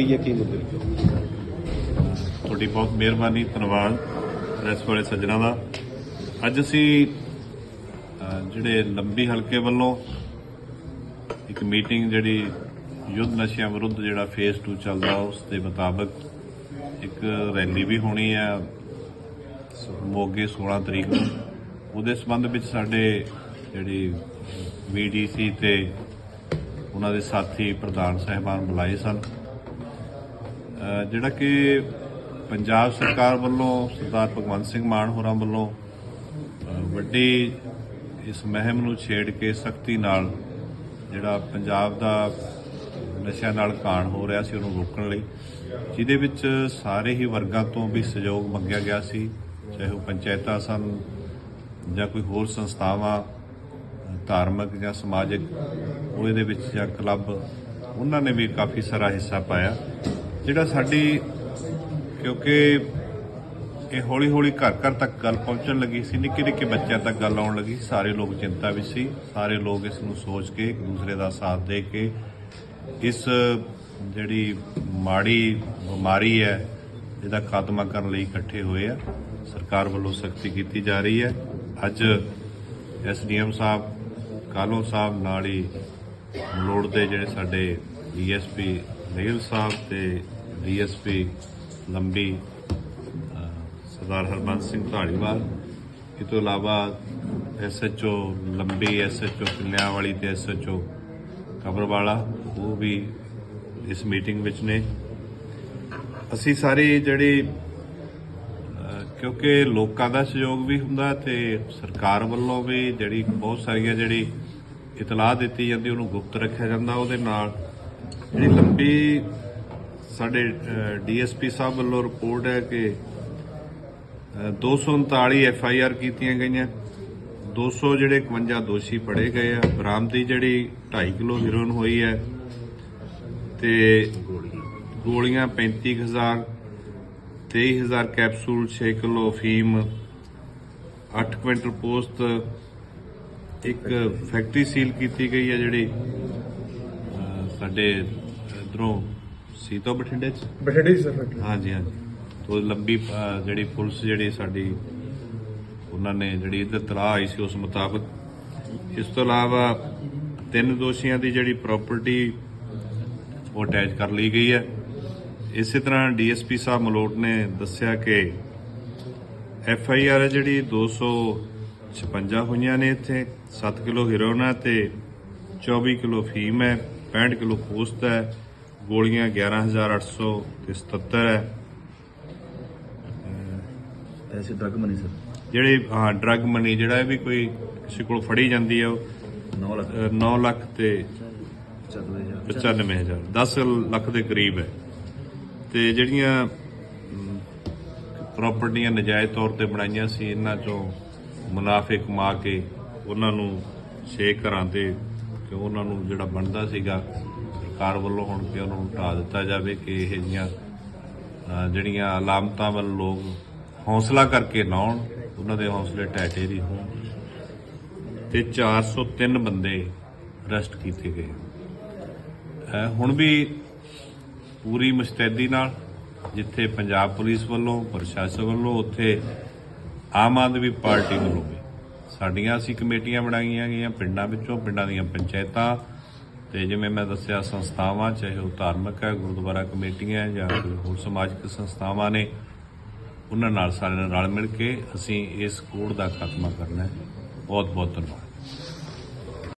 ਕੀ ਹੈ, ਕੀ ਮੁੱਦੇ? ਤੁਹਾਡੀ ਬਹੁਤ ਮਿਹਰਬਾਨੀ, ਧੰਨਵਾਦ ਪ੍ਰੈਸ ਵਾਲੇ ਸੱਜਣਾ ਦਾ। ਅੱਜ ਅਸੀਂ ਜਿਹੜੇ ਲੰਬੀ ਹਲਕੇ ਵੱਲੋਂ ਇੱਕ ਮੀਟਿੰਗ ਜਿਹੜੀ ਯੁੱਧ ਨਸ਼ਿਆਂ ਵਿਰੁੱਧ ਜਿਹੜਾ ਫੇਸ 2 ਚੱਲਦਾ, ਉਸ ਦੇ ਮੁਤਾਬਕ ਇੱਕ ਰੈਲੀ ਵੀ ਹੋਣੀ ਹੈ ਮੋਗੇ 16 ਤਰੀਕ ਨੂੰ। ਉਹਦੇ ਸੰਬੰਧ ਵਿੱਚ ਸਾਡੇ ਜਿਹੜੀ ਵੀਡੀਸੀ ਤੇ ਉਹਨਾਂ ਦੇ ਸਾਥੀ ਪ੍ਰਧਾਨ ਸਹਿਬਾਨ ਬੁਲਾਏ ਸਨ। ਜਿਹੜਾ ਕਿ ਪੰਜਾਬ ਸਰਕਾਰ ਵੱਲੋਂ ਸਰਦਾਰ ਭਗਵੰਤ ਸਿੰਘ ਮਾਨ ਹੋਰਾਂ ਵੱਲੋਂ ਵੱਡੀ ਇਸ ਮਹਿਮ ਨੂੰ ਛੇੜ ਕੇ ਸਖਤੀ ਨਾਲ ਜਿਹੜਾ ਪੰਜਾਬ ਦਾ ਨਸ਼ਿਆਂ ਨਾਲ ਕਾਣ ਹੋ ਰਿਹਾ ਸੀ ਉਹਨੂੰ ਰੋਕਣ ਲਈ, ਜਿਹਦੇ ਵਿੱਚ ਸਾਰੇ ਹੀ ਵਰਗਾਂ ਤੋਂ ਵੀ ਸਹਿਯੋਗ ਮੰਗਿਆ ਗਿਆ ਸੀ, ਚਾਹੇ ਉਹ ਪੰਚਾਇਤਾਂ ਸਨ ਜਾਂ ਕੋਈ ਹੋਰ ਸੰਸਥਾਵਾਂ, ਧਾਰਮਿਕ ਜਾਂ ਸਮਾਜਿਕ, ਉਹਦੇ ਵਿੱਚ ਜਾਂ ਕਲੱਬ, ਉਹਨਾਂ ਨੇ ਵੀ ਕਾਫੀ ਸਾਰਾ ਹਿੱਸਾ ਪਾਇਆ। ਜਿਹੜਾ ਸਾਡੀ, ਕਿਉਂਕਿ ਇਹ ਹੌਲੀ ਹੌਲੀ ਘਰ ਘਰ ਤੱਕ ਗੱਲ ਪਹੁੰਚਣ ਲੱਗੀ ਸੀ, ਨਿੱਕੇ ਨਿੱਕੇ ਬੱਚਿਆਂ ਤੱਕ ਗੱਲ ਆਉਣ ਲੱਗੀ ਸਾਰੇ ਲੋਕ ਚਿੰਤਾ ਵਿੱਚ ਸੀ, ਸਾਰੇ ਲੋਕ ਇਸ ਨੂੰ ਸੋਚ ਕੇ ਇੱਕ ਦੂਸਰੇ ਦਾ ਸਾਥ ਦੇ ਕੇ ਇਸ ਜਿਹੜੀ ਮਾੜੀ ਬਿਮਾਰੀ ਹੈ, ਇਹਦਾ ਖਾਤਮਾ ਕਰਨ ਲਈ ਇਕੱਠੇ ਹੋਏ ਆ। ਸਰਕਾਰ ਵੱਲੋਂ ਸਖਤੀ ਕੀਤੀ ਜਾ ਰਹੀ ਹੈ। ਅੱਜ ਐਸਡੀਐਮ ਸਾਹਿਬ, ਕਾਲੋ ਸਾਹਿਬ ਨਾਲ ਹੀ ਮਲੋੜ ਦੇ ਜਿਹੜੇ ਸਾਡੇ ਡੀਐਸਪੀ ਨੇਲ ਸਾਹਿਬ ਤੇ ਡੀਐਸਪੀ ਲੰਬੀ ਸਰਦਾਰ ਹਰਬੰਸ ਸਿੰਘ ਢਾਲੀਵਾਲ ਇਹ ਤੋਂ ਇਲਾਵਾ ਐਸਐਚਓ ਲੰਬੀ ਐਸਐਚਓ ਕਿਲਿਆਂ ਵਾਲੀ ਤੇ ਐਸਐਚਓ ਕਬਰਵਾਲਾ ਉਹ ਵੀ ਇਸ ਮੀਟਿੰਗ ਵਿੱਚ ਨੇ। ਅਸੀਂ ਸਾਰੇ ਜਿਹੜੀ ਕਿਉਂਕਿ ਲੋਕਾਂ ਦਾ ਸਹਿਯੋਗ ਵੀ ਹੁੰਦਾ ਤੇ ਸਰਕਾਰ ਵੱਲੋਂ ਵੀ ਜਿਹੜੀ ਬਹੁਤ ਸਾਰੀਆਂ ਜਿਹੜੀ ਇਤਲਾਹ ਦਿੱਤੀ ਜਾਂਦੀ, ਉਹਨੂੰ ਗੁਪਤ ਰੱਖਿਆ ਜਾਂਦਾ, ਉਹਦੇ ਨਾਲ ਜਿਹੜੀ ਲੰਬੀ ਸਾਡੇ ਡੀਐਸਪੀ ਸਾਹਿਬ ਵੱਲੋਂ ਰਿਪੋਰਟ ਹੈ ਕਿ ਅਹ, 239 ਐਫ ਆਈ ਆਰ ਕੀਤੀਆਂ ਗਈਆਂ 200 ਜਿਹੜੇ 51 ਦੋਸ਼ੀ ਫੜੇ ਗਏ ਆ ਬਰਾਮਦੀ ਜਿਹੜੀ 2.5 ਕਿਲੋ ਹੀਰੋਇਨ ਹੋਈ ਹੈ ਤੇ ਗੋਲੀਆਂ 35000 23000 ਕੈਪਸੂਲ 6 ਕਿਲੋ ਅਫੀਮ 8 ਕੁਇੰਟਲ ਪੋਸਤ ਇੱਕ ਫੈਕਟਰੀ ਸੀਲ ਕੀਤੀ ਗਈ ਹੈ ਜਿਹੜੀ ਸਾਡੇ ਸਾਡੇ ਇਧਰੋਂ ਸੀਤੋ ਬਠਿੰਡੇ ਚ? ਬਠਿੰਡੇ ਸਰ ਫੈਕਟਰੀ ਹਾਂਜੀ ਹਾਂਜੀ। ਤੋਂ ਲੰਬੀ ਅਹ, ਜਿਹੜੀ ਪੁਲਿਸ ਜਿਹੜੀ ਸਾਡੀ ਉਹਨਾਂ ਨੇ ਜਿਹੜੀ ਇੱਧਰ ਤਲਾਹ ਆਈ ਸੀ ਉਸ ਮੁਤਾਬਕ। ਇਸ ਤੋਂ ਇਲਾਵਾ ਤਿੰਨ ਦੋਸ਼ੀਆਂ ਦੀ ਜਿਹੜੀ ਪ੍ਰਾਪਰਟੀ ਉਹ ਅਟੈਚ ਕਰ ਲਈ ਗਈ ਹੈ। ਇਸੇ ਤਰ੍ਹਾਂ ਡੀਐਸਪੀ ਸਾਹਿਬ ਮਲੋਟ ਨੇ ਦੱਸਿਆ ਕਿ ਐਫ ਆਈ ਆਰ ਜਿਹੜੀ 256 ਹੋਈਆਂ ਨੇ ਇੱਥੇ 7 ਕਿਲੋ ਹੀਰੋਇਨ ਹੈ ਤੇ 24 ਕਿਲੋ ਫੀਮ ਹੈ 65 ਕਿਲੋ ਪੋਸਤ ਹੈ। ਗੋਲੀਆਂ 11800 ਤੇ 77 ਹੈ। ਐਸੇ ਡਰਗ ਮਨੀ ਸਰ ਜਿਹੜੇ ਹਾਂ ਡਰਗ ਮਨੀ ਜਿਹੜਾ ਇਹ ਵੀ ਕੋਈ ਕਿਸੇ ਕੋਲ ਫੜੀ ਜਾਂਦੀ ਹੈ ਉਹ 9 ਲੱਖ। 9 ਲੱਖ ਤੇ 95000 95000 10 ਲੱਖ ਦੇ ਕਰੀਬ ਹੈ। ਤੇ ਜਿਹੜੀਆਂ ਪ੍ਰਾਪਰਟੀਆਂ ਨਜਾਇਜ਼ ਤੌਰ ਤੇ ਬਣਾਈਆਂ ਸੀ ਇਹਨਾਂ ਚੋਂ ਮੁਨਾਫੇ ਕਮਾ ਕੇ ਉਹਨਾਂ ਨੂੰ ਛੇ ਘਰਾਂ ਤੇ ਕਿ ਉਹਨਾਂ ਨੂੰ ਜਿਹੜਾ ਬਣਦਾ ਸੀਗਾ ਸਰਕਾਰ ਵੱਲੋਂ ਹੁਣ ਕਿ ਉਹਨਾਂ ਨੂੰ ਹਟਾ ਦਿੱਤਾ ਜਾਵੇ ਕਿ ਇਹ ਜੀਆਂ ਜਿਹੜੀਆਂ ਅਲਾਮਤਾਂ ਵੱਲ ਲੋਕ ਹੌਸਲਾ ਕਰਕੇ ਨਾ ਉਹਨਾਂ ਦੇ ਹੌਸਲੇ ਢਹਿ ਦੀ ਹੋਣ। ਤੇ 403 ਬੰਦੇ ਅਰੈਸਟ ਕੀਤੇ ਗਏ। ਹੁਣ ਵੀ ਪੂਰੀ ਮੁਸਤੈਦੀ ਨਾਲ ਜਿੱਥੇ ਪੰਜਾਬ ਪੁਲਿਸ ਵੱਲੋਂ, ਪ੍ਰਸ਼ਾਸਨ ਵੱਲੋਂ, ਉੱਥੇ ਆਮ ਆਦਮੀ ਪਾਰਟੀ ਵੱਲੋਂ ਵੀ ਸਾਡੀਆਂ ਅਸੀਂ ਕਮੇਟੀਆਂ ਬਣਾਈਆਂ ਗਈਆਂ, ਪਿੰਡਾਂ ਵਿੱਚੋਂ, ਪਿੰਡਾਂ ਦੀਆਂ ਪੰਚਾਇਤਾਂ ਤੇ ਜਿਵੇਂ ਮੈਂ ਦੱਸਿਆ, ਸੰਸਥਾਵਾਂ, ਚਾਹੇ ਉਹ ਧਾਰਮਿਕ ਹੈ, ਗੁਰਦੁਆਰਾ ਕਮੇਟੀਆਂ ਜਾਂ ਕੋਈ ਹੋਰ ਸਮਾਜਿਕ ਸੰਸਥਾਵਾਂ ਨੇ, ਉਹਨਾਂ ਨਾਲ ਸਾਰਿਆਂ ਨਾਲ ਰਲ ਮਿਲ ਕੇ ਅਸੀਂ ਇਸ ਕੋੜ ਦਾ ਖਾਤਮਾ ਕਰਨਾ ਹੈ। ਬਹੁਤ ਬਹੁਤ ਧੰਨਵਾਦ।